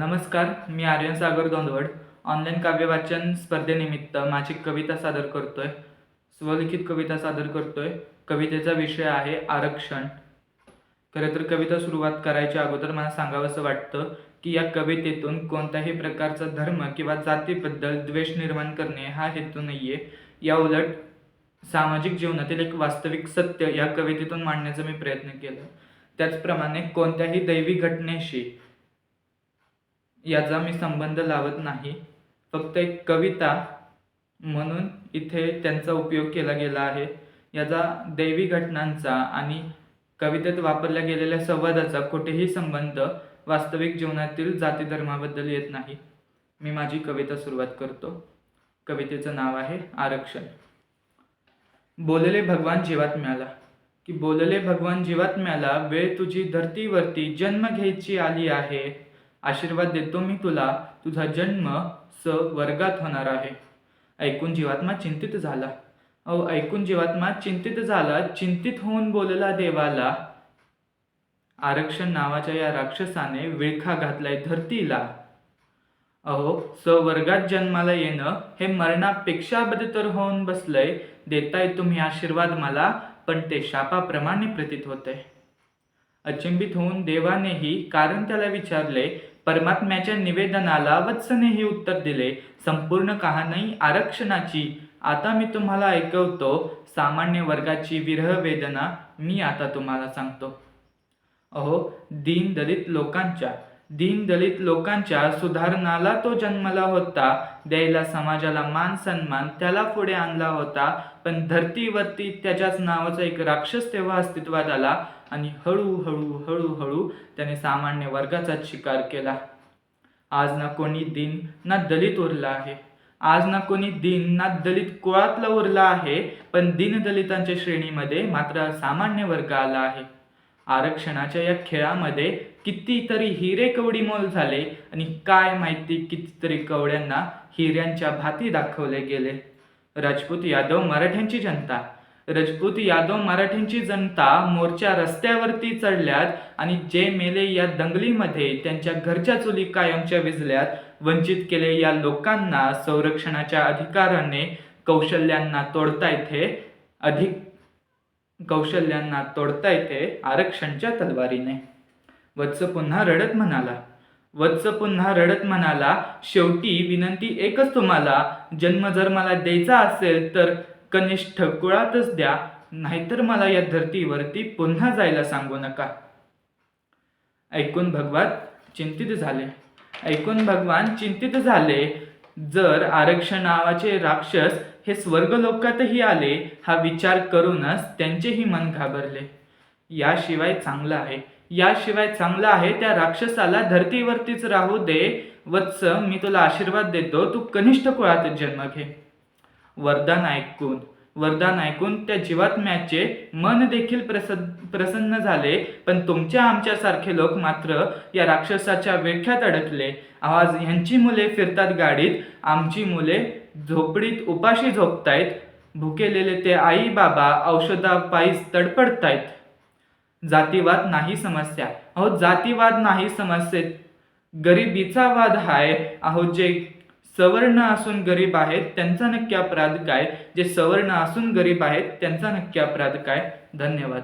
नमस्कार मी आर्यन सागर दोंदवड. ऑनलाईन काव्यवाचन स्पर्धेनिमित्त माझी कविता सादर करतोय. स्वलिखित कविता सादर करतोय. कवितेचा विषय आहे आरक्षण. खरं तर कविता सुरुवात करायच्या अगोदर मला सांगावंसं वाटतं की या कवितेतून कोणत्याही प्रकारचा धर्म किंवा जातीबद्दल द्वेष निर्माण करणे हा हेतू नाहीये. या उलट सामाजिक जीवनातील एक वास्तविक सत्य या कवितेतून मांडण्याचा मी प्रयत्न केला. त्याचप्रमाणे कोणत्याही दैवी घटनेशी याचा मी संबंध लावत नाही. फक्त एक कविता म्हणून इथे त्यांचा उपयोग केला गेला आहे. याचा दैवी घटनांचा आणि कवितेत वापरल्या गेलेल्या संवादाचा कुठेही संबंध वास्तविक जीवनातील जाती धर्माबद्दल येत नाही. मी माझी कविता सुरुवात करतो. कवितेचं नाव आहे आरक्षण. बोलले भगवान जीवात्म्याला. की बोलले भगवान जीवात मिळाला वेळ तुझी धरतीवरती जन्म घ्यायची आली आहे. आशीर्वाद देतो मी तुला तुझा जन्म स वर्गात होणार आहे. ऐकून जीवात्मा चिंतित झाला. अहो ऐकून जीवात्मा चिंतित झाला चिंतित होऊन बोलला देवाला आरक्षण नावाच्या या राक्षसाने विळखा घातलाय धरतीला. अहो सवर्गात जन्माला येणं हे मरणापेक्षा बदतर होऊन बसलंय देताय तुम्ही आशीर्वाद मला पण ते शापाप्रमाणे प्रतीत होतंय. अचंबित होऊन देवानेही कारण त्याला विचारले परमात्म्याच्या निवेदनाला वत्सनेही उत्तर दिले संपूर्ण कहाणी आरक्षणाची. आता मी तुम्हाला ऐकवतो सामान्य वर्गाची विरह वेदना मी आता तुम्हाला सांगतो. अहो दीन दलित लोकांच्या दीन दलित लोकांच्या सुधारणाला तो जन्मला होता. द्यायला समाजाला मान सन्मान त्याला पुढे आणला होता. पण धरतीवरती त्याच्याच नावाचा एक राक्षस तेव्हा अस्तित्वात आला आणि हळूहळू हळूहळू त्याने सामान्य वर्गाचाच शिकार केला. आज ना कोणी दिन ना दलित उरला आहे. आज ना कोणी दिन ना दलित कुळातला उरला आहे. पण दिन दलितांच्या श्रेणीमध्ये मात्र सामान्य वर्ग आला आहे. आरक्षणाच्या या खेळामध्ये कितीतरी हिरे कवडी मोल झाले आणि काय माहिती कितीतरी कवड्यांना हिऱ्यांच्या भाती दाखवले गेले. राजपूत यादव मराठ्यांची जनता. राजपूत यादव मराठ्यांची जनता मोर्चा रस्त्यावरती चढल्यात आणि जे मेले या दंगलीमध्ये त्यांच्या घरच्या चुली कायमच्या विजल्यात वंचित केले या लोकांना संरक्षणाच्या अधिकाराने कौशल्यांना तोडता येते अधिक कौशल्यांना तोडता येते आरक्षणच्या तलवारीने. वत्स पुन्हा रडत म्हणाला वत्स पुन्हा रडत म्हणाला शेवटी विनंती एकच तुम्हाला जन्म जर मला द्यायचा असेल तर कनिष्ठ कुळातच द्या नाहीतर मला या धर्तीवरती पुन्हा जायला सांगू नका. ऐकून भगवान चिंतित झाले. ऐकून भगवान चिंतित झाले. जर आरक्षण नावाचे राक्षस हे स्वर्गलोकातही आले हा विचार करूनच त्यांचेही मन घाबरले. याशिवाय चांगलं आहे. याशिवाय चांगलं आहे त्या राक्षसाला धरतीवरतीच राहू दे. वत्स मी तुला आशीर्वाद देतो. तू कनिष्ठ कुळातच जन्म घे. वरदान ऐकून वरदान ऐकून त्या जीवात्म्याचे मन देखील प्रसन्न प्रसन्न झाले. पण तुमच्या आमच्यासारखे लोक मात्र या राक्षसाच्या वेख्यात अडकले. आवाज ह्यांची मुले फिरतात गाडीत. आमची मुले झोपडीत उपाशी झोपतायत. भुकेलेले ते आई बाबा औषधापायीच तडपडतायत. जातीवाद नाही समस्या. अहो जातीवाद नाही समस्येत. गरिबीचा वाद हाय. अहो जे सवर्ण असून गरीब आहेत त्यांचा नक्की अपराध काय? जे सवर्ण असून गरीब आहेत त्यांचा नक्की अपराध काय? धन्यवाद.